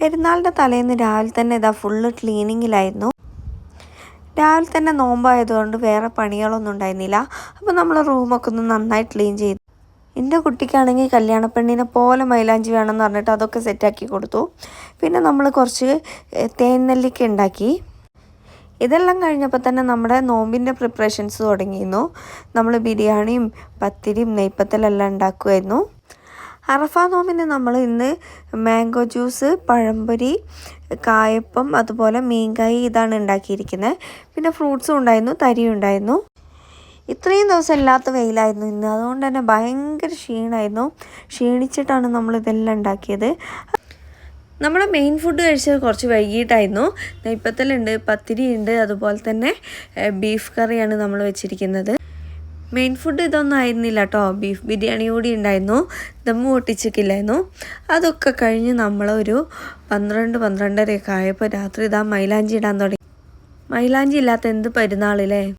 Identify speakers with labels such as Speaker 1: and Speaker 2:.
Speaker 1: പെരുന്നാളിന്റെ തലേന്ന് രാവിലെ തന്നെ ഇതാ ഫുള്ള് ക്ലീനിങ്ങിലായിരുന്നു രാവിലെ തന്നെ നോമ്പായതുകൊണ്ട് വേറെ പണികളൊന്നും ഉണ്ടായിരുന്നില്ല. അപ്പോൾ നമ്മൾ റൂമൊക്കെ ഒന്ന് നന്നായി ക്ലീൻ ചെയ്തു. എന്റെ കുട്ടിക്കാണെങ്കിൽ കല്യാണപ്പെണ്ണിനെ പോലെ മൈലാഞ്ചി വേണമെന്ന് പറഞ്ഞിട്ട് അതൊക്കെ സെറ്റാക്കി കൊടുത്തു. പിന്നെ നമ്മൾ കുറച്ച് തേൻനെല്ലിക്ക തേൻ നെല്ലിക്ക ഉണ്ടാക്കി. ഇതെല്ലാം കഴിഞ്ഞപ്പോൾ തന്നെ നമ്മുടെ നോമ്പിന്റെ പ്രിപ്പറേഷൻസ് തുടങ്ങിയിരുന്നു. നമ്മൾ ബിരിയാണിയും പത്തിരിയും നെയ്പ്പത്തലെല്ലാം ഉണ്ടാക്കുമായിരുന്നു. അറഫ നോമ്പിന് നമ്മൾ ഇന്ന് മാംഗോ ജ്യൂസ് പഴംപൊരി കായപ്പം അതുപോലെ മീൻകായി ഇതാണ് ഉണ്ടാക്കിയിരിക്കുന്നത്. പിന്നെ ഫ്രൂട്ട്സും ഉണ്ടായിരുന്നു തരിയും ഉണ്ടായിരുന്നു. ഇത്രയും ദിവസം ഇല്ലാത്ത വെയിലായിരുന്നു ഇന്ന്. അതുകൊണ്ട് തന്നെ ഭയങ്കര ക്ഷീണമായിരുന്നു ക്ഷീണിച്ചിട്ടാണ് നമ്മൾ ഇതെല്ലാം ഉണ്ടാക്കിയത്. നമ്മുടെ മെയിൻ ഫുഡ് കഴിച്ചത് കുറച്ച് വൈകിട്ടായിരുന്നു. നെയ്പ്പത്തലുണ്ട് പത്തിരിയുണ്ട് അതുപോലെ തന്നെ ബീഫ് കറിയാണ് നമ്മൾ വെച്ചിരിക്കുന്നത്. മെയിൻ ഫുഡ് ഇതൊന്നും ആയിരുന്നില്ല കേട്ടോ ബീഫ് ബിരിയാണി കൂടി ഉണ്ടായിരുന്നു. ദമ്മ് പൊട്ടിച്ചിട്ടില്ലായിരുന്നു. അതൊക്കെ കഴിഞ്ഞ് നമ്മളൊരു പന്ത്രണ്ട് പന്ത്രണ്ടരയൊക്കെ ആയപ്പോൾ രാത്രി ഇതാ മൈലാഞ്ചി ഇടാൻ തുടങ്ങി. മൈലാഞ്ചി ഇല്ലാത്ത എന്ത് പെരുന്നാളില്ലേ?